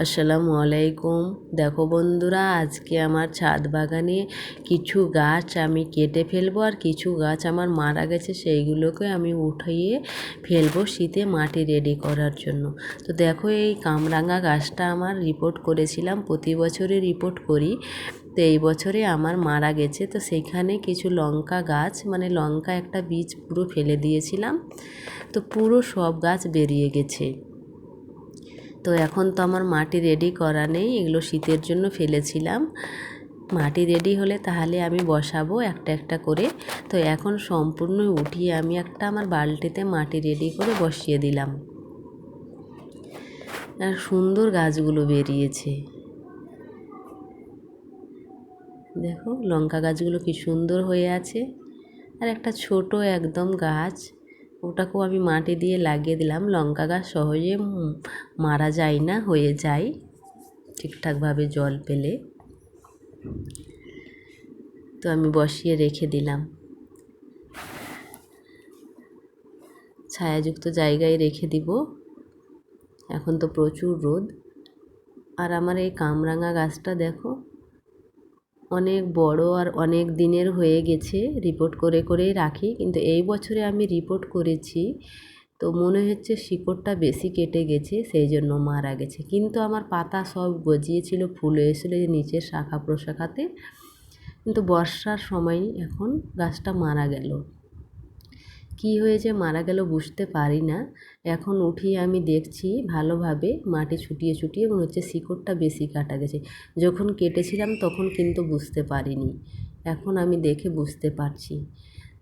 আসসালামু আলাইকুম। দেখো বন্ধুরা, আজকে আমার ছাদ বাগানে কিছু গাছ আমি কেটে ফেলব আর কিছু গাছ আমার মারা গেছে সেইগুলোকে আমি উঠিয়ে ফেলব শীতে মাটি রেডি করার জন্য। তো দেখো এই কামরাঙা গাছটা আমার রিপোর্ট করেছিলাম, প্রতি বছরে রিপোর্ট করি। তো এই বছরে আমার মারা গেছে, তো সেখানে কিছু লঙ্কা গাছ মানে লঙ্কা একটা বীজ পুরো ফেলে দিয়েছিলাম। তো পুরো সব গাছ বেরিয়ে গেছে। তো এখন তো আমার মাটি রেডি করা নেই, এগুলো শীতের জন্য ফেলেছিলাম। মাটি রেডি হলে তাহলে আমি বসাবো একটা একটা করে। তো এখন সম্পূর্ণ উঠিয়ে আমি একটা আমার বালতিতে মাটি রেডি করে বসিয়ে দিলাম। আর সুন্দর গাছগুলো বেরিয়েছে। দেখো লঙ্কা গাছগুলো কি সুন্দর হয়ে আছে। আর একটা ছোট একদম গাছ। ওটাকেও আমি মাটি দিয়ে লাগিয়ে দিলাম। লঙ্কা গাছ সহজে মারা যায় না, হয়ে যায়। ঠিকঠাকভাবে জল পেলে। তো আমি বসিয়ে রেখে দিলাম। ছায়াযুক্ত জায়গায় রেখে দিব। এখন তো প্রচুর রোদ। আর আমার এই কামরাঙা গাছটা দেখো অনেক বড় আর অনেক দিনের হয়ে গেছে রিপোর্ট করে করেই রাখি। কিন্তু এই বছরে আমি রিপোর্ট করেছি, তো মনে হচ্ছে শিকড়টা বেশি কেটে গেছে, সেই জন্য মারা গেছে। কিন্তু আমার পাতা সব গজিয়েছিল, ফুল হয়েছিল যে নিচের শাখা প্রশাখাতে। কিন্তু বর্ষার সময় এখন গাছটা মারা গেল। কি হয়েছে মারা গেল বুঝতে পারি না। এখন উঠিয়ে আমি দেখছি ভালোভাবে মাটি ছুটিয়ে ছুটিয়ে মনে হচ্ছে শিকড়টা বেশি কাটা গেছে। যখন কেটেছিলাম তখন কিন্তু বুঝতে পারিনি। এখন আমি দেখে বুঝতে পারছি।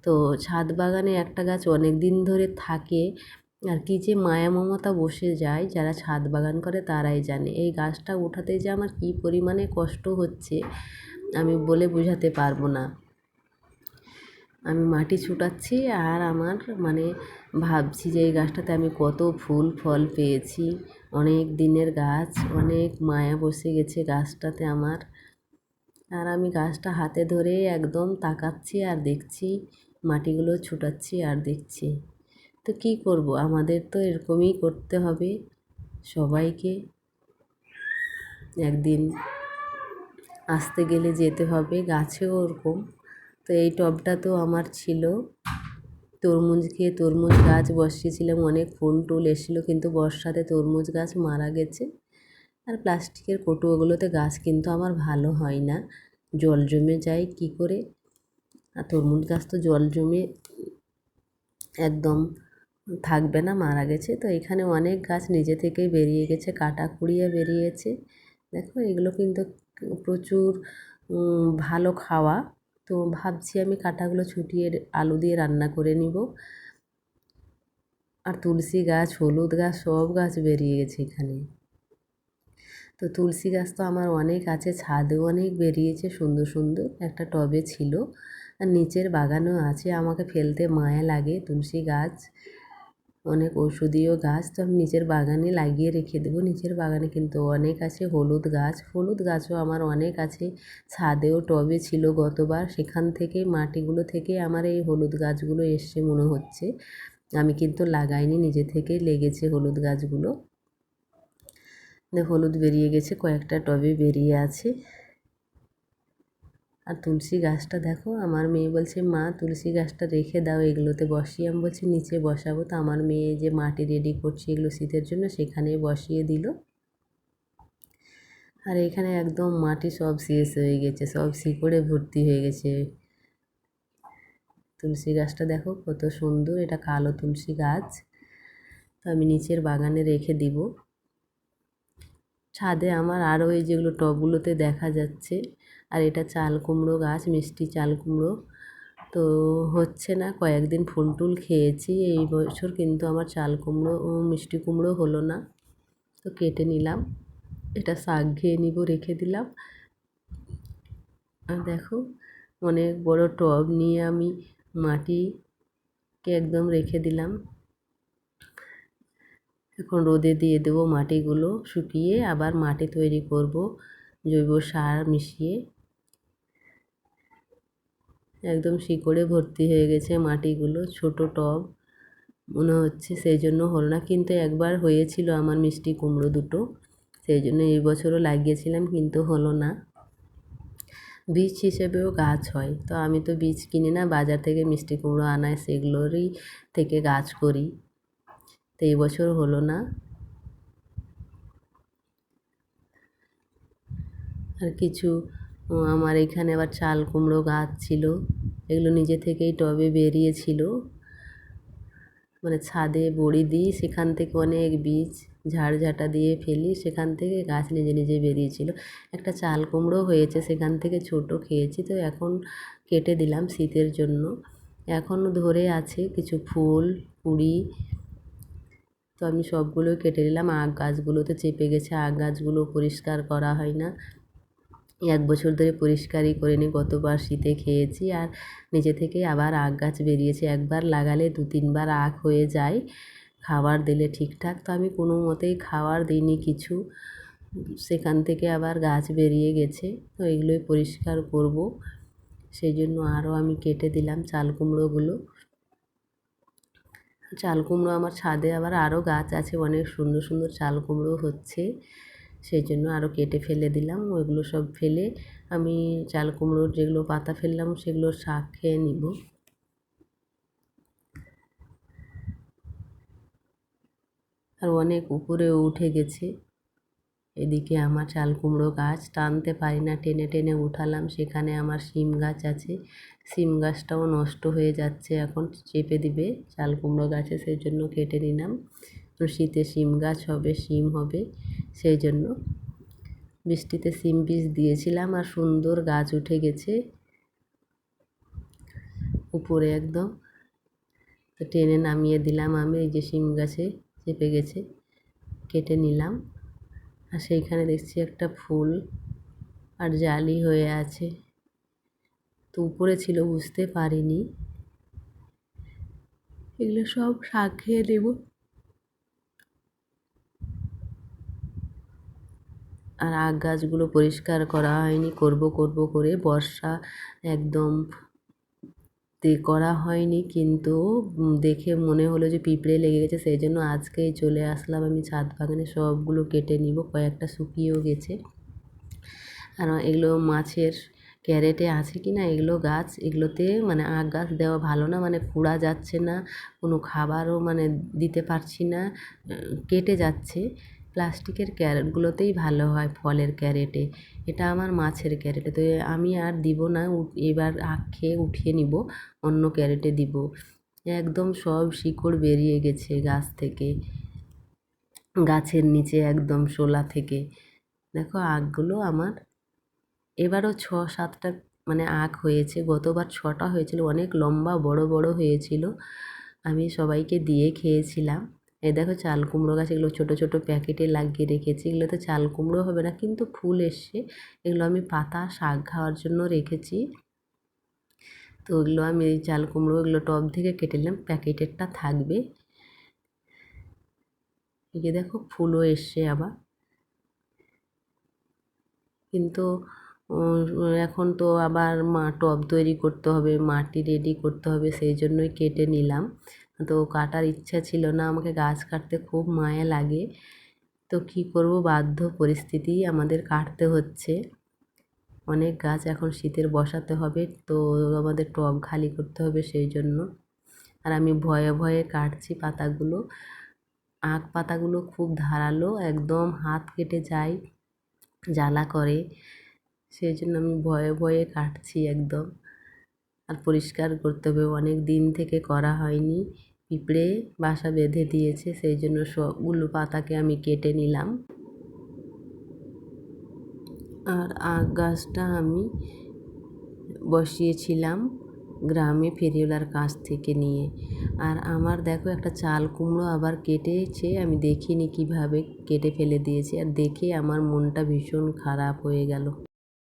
তো ছাদ বাগানে একটা গাছ অনেক দিন ধরে থাকে, আর কি যে মায়া মমতা বসে যায় যারা ছাদ বাগান করে তারাই জানে। এই গাছটা ওঠাতে যে আমার কী পরিমাণে কষ্ট হচ্ছে আমি বলে বোঝাতে পারব না। আমি মাটি ছুটাচ্ছি আর আমার মানে ভাবছি যে এই গাছটাতে আমি কত ফুল, ফল পেয়েছি। অনেক দিনের গাছ, অনেক মায়া বসে গেছে গাছটাতে আমার। আর আমি গাছটা হাতে ধরে একদম তাকাচ্ছি আর দেখছি, মাটিগুলো ছুটাচ্ছি আর দেখছি। তো কী করব? আমাদের তো এরকমই করতে হবে সবাইকে। একদিন আসতে গেলে যেতে হবে, গাছেও ওরকম। তো এই টবটা তো আমার ছিল। তরমুজ খেয়ে তরমুজ গাছ বসিয়েছিলাম, অনেক ফুল টুল এসেছিল, কিন্তু বর্ষাতে তরমুজ গাছ মারা গেছে। আর প্লাস্টিকের কটুয়োগুলোতে গাছ কিন্তু আমার ভালো হয় না। জল জমে যায়, কি করে? আর তরমুজ গাছ তো জল জমে একদম থাকবে না, মারা গেছে। তো এখানে অনেক গাছ নিজে থেকেই বেরিয়ে গেছে কাটা কুড়িয়ে বেরিয়েছে। দেখো এগুলো কিন্তু প্রচুর ভালো খাওয়া। তো ভাবছি আমি কাঁটাগুলো ছুটিয়ে আলু দিয়ে রান্না করে নিব। আর তুলসী গাছ, হলুদ গাছ, সব গাছ বেরিয়ে গেছে এখানে। তো তুলসী গাছ তো আমার অনেক আছে, ছাদেও অনেক বেরিয়েছে, সুন্দর সুন্দর একটা টবে ছিল। আর নিচের বাগানও আছে, আমাকে ফেলতে মায়া লাগে তুলসী গাছ। অনেক ওষুধীয় গাছ তো আমি নিজের বাগানে লাগিয়ে রেখে দেবো। নিজের বাগানে কিন্তু অনেক আছে, হলুদ গাছ। হলুদ গাছও আমার অনেক আছে। ছাদেও টবে ছিল গতবার। সেখান থেকে, মাটিগুলো থেকে আমার এই হলুদ গাছগুলো এসছে মনে হচ্ছে। আমি কিন্তু লাগাইনি, নিজে থেকে লেগেছে হলুদ গাছগুলো। হলুদ বেরিয়ে গেছে, কয়েকটা টবে বেরিয়ে আছে। আর তুলসী গাছটা দেখো, আমার মেয়ে বলছে, মা, তুলসী গাছটা রেখে দাও, এগুলোতে বসিয়ে। আমি বলছি, নিচে বসাবো। তো আমার মেয়ে যে মাটি রেডি করছে এগুলো শীতের জন্য সেখানে বসিয়ে দিল। আর এখানে একদম মাটি সব শেষ হয়ে গেছে, সব শিকড়ে ভর্তি হয়ে গেছে। তুলসী গাছটা দেখো, কত সুন্দর, এটা কালো তুলসী গাছ। তো আমি নিচের বাগানে রেখে দিব। ছাদে আমার আরও এই যেগুলো টবগুলোতে দেখা যাচ্ছে। আর এটা চাল কুমড়ো গাছ, মিষ্টি চাল কুমড়ো। তো হচ্ছে না, কয়েকদিন ফুল টুল খেয়েছি এই বছর, কিন্তু আমার চাল কুমড়ো মিষ্টি কুমড়ো হলো না। তো কেটে নিলাম, এটা শাক ঘিয়ে নিব, রেখে দিলাম। আর দেখো, অনেক বড় টব নিয়ে আমি মাটিকে একদম রেখে দিলাম। এখন রোদে দিয়ে দেবো মাটিগুলো শুকিয়ে আবার মাটি তৈরি করব, জৈব সার মিশিয়ে। একদম শিকড়ে ভর্তি হয়ে গেছে মাটিগুলো, ছোট টব মনে হচ্ছে সেই জন্য হলো না, কিন্তু একবার হয়েছিল আমার মিষ্টি কুমড়ো দুটো, সেই জন্য এই বছরও লাগিয়েছিলাম, কিন্তু হলো না। বীজ হিসেবেও গাছ হয়, তো আমি তো বীজ কিনি না, বাজার থেকে মিষ্টি কুমড়ো আনায় সেগুলোরই থেকে গাছ করি। তো এই বছর হলো না। আর কিছু আমার এখানে আবার চাল কুমড়ো গাছ ছিল। এগুলো নিজে থেকেই টবে বেরিয়েছিল। মানে ছাদে বড়ি দিই, সেখান থেকে অনেক বীজ ঝাড়ঝাঁটা দিয়ে ফেলি, সেখান থেকে গাছ নিজে নিজে বেরিয়েছিল। একটা চাল কুমড়ো হয়েছে, সেখান থেকে ছোট খেয়েছি, তো এখন কেটে দিলাম শীতের জন্য। এখনও ধরে আছে কিছু ফুল কুড়ি তো আমি সবগুলো কেটে নিলাম। আগ গাছগুলোতে চেপে গেছে। আগ গাছগুলো পরিষ্কার করা হয় না। এক বছর ধরে পরিষ্কারই করে করিনি। গতবার শীতে খেয়েছি আর নিজে থেকেই আবার আগ গাছ বেরিয়েছে। একবার লাগালে দু তিনবার আখ হয়ে যায়। খাবার দিলে ঠিকঠাক। তো আমি কোনো মতেই খাবার দিইনি কিছু। সেখান থেকে আবার গাছ বেরিয়ে গেছে। তো এগুলোই পরিষ্কার করব। সেই জন্য আরও আমি কেটে দিলাম চাল কুমড়োগুলো। চাল কুমড়ো আমার ছাদে আবার আরও গাছ আছে, অনেক সুন্দর সুন্দর চাল কুমড়ো হচ্ছে। সেই জন্য আরও কেটে ফেলে দিলাম, ওইগুলো সব ফেলে আমি চাল কুমড়োর যেগুলো পাতা ফেললাম সেগুলো শাক খেয়ে নিব। আর অনেক উপরে উঠে গেছে। এদিকে আমার চাল কুমড়ো গাছ টানতে পারি না, টেনে টেনে উঠালাম। সেখানে আমার শিম গাছ আছে। শিম গাছটাও নষ্ট হয়ে যাচ্ছে, এখন চেপে দিবে চাল কুমড়ো গাছে সেই জন্য কেটে নিলাম। শীতে শিম গাছ হবে, শিম হবে সেই জন্য বৃষ্টিতে সিম বীজ দিয়েছিলাম আর সুন্দর গাছ উঠে গেছে। উপরে একদম। তো টেনে নামিয়ে দিলাম আমি, এই যে শিম গাছে চেপে গেছে, কেটে নিলাম। আর সেইখানে দেখছি একটা ফুল আর জালি হয়ে আছে। তো উপরে ছিল, বুঝতে পারিনি। এগুলো সব শাক খেয়ে দেবো আর আগ গাছগুলো পরিষ্কার করা হয়নি। করব করব করে বর্ষা একদম তে করা হয়নি, কিন্তু দেখে মনে হলো যে পিঁপড়ে লেগে গেছে, সেই জন্য আজকেই চলে আসলাম আমি ছাদ বাগানে, সবগুলো কেটে নিব, কয়েকটা শুকিয়েও গেছে। আর এগুলো মাছের ক্যারেটে আছে কি না, এগুলো গাছ, এগুলোতে মানে আগ গাছ দেওয়া ভালো না মানে কুড়া যাচ্ছে না, কোনো খাবারও মানে দিতে পারছি না কেটে যাচ্ছে। প্লাস্টিকের ক্যারেটগুলোতেই ভালো হয়, ফলের ক্যারেটে। এটা আমার মাছের ক্যারেটে। তো আমি আর দিব না এবার আখ খেয়ে উঠিয়ে নিব, অন্য ক্যারেটে দিব। একদম সব শিকড় বেরিয়ে গেছে গাছ থেকে, গাছের নিচে একদম শোলা থেকে। দেখো আখগুলো আমার, এবারও ছ, সাতটা মানে আখ হয়েছে, গতবার ছটা হয়েছিল, অনেক লম্বা, বড় বড় হয়েছিল। আমি সবাইকে দিয়ে খেয়েছিলাম। এই দেখো চাল কুমড়ো গাছ, এগুলো ছোটো ছোটো প্যাকেটে লাগিয়ে রেখেছি। এগুলো তো চাল কুমড়ো হবে না, কিন্তু ফুল এসছে। এগুলো আমি পাতা, শাক খাওয়ার জন্য রেখেছি। তো ওগুলো আমি এই চাল কুমড়ো, এগুলো টব থেকে কেটে নিলাম, প্যাকেটেরটা থাকবে। এই যে দেখো, ফুলও এসছে আবার। কিন্তু এখন তো আবার মা, টব তৈরি করতে হবে, মাটি রেডি করতে হবে, সেই জন্যই কেটে নিলাম। তো কাটার ইচ্ছা ছিল না, আমাকে গাছ কাটতে খুব মায়া লাগে। তো কী করব? বাধ্য পরিস্থিতি আমাদের কাটতে হচ্ছে। অনেক গাছ এখন শীতের বসাতে হবে, তো আমাদের টব খালি করতে হবে সেই জন্য। আর আমি ভয়ে ভয়ে কাটছি পাতাগুলো। আখ পাতাগুলো খুব ধারালো, একদম হাত কেটে যায়, জ্বালা করে। সেই জন্য আমি ভয়ে ভয়ে কাটছি একদম। আর পরিষ্কার করতে হবে, অনেক দিন থেকে করা হয়নি। পিঁপড়ে বাসা বেঁধে দিয়েছে, সেই জন্য সবগুলো পাতাকে আমি কেটে নিলাম। আর আখ গাছটা আমি বসিয়েছিলাম গ্রামে ফেরিওয়ালার কাছ থেকে নিয়ে। আর আমার দেখো একটা চাল কুমড়ো আবার কেটেছে, আমি দেখিনি কীভাবে কেটে ফেলে দিয়েছে। আর দেখে আমার মনটা ভীষণ খারাপ হয়ে গেল।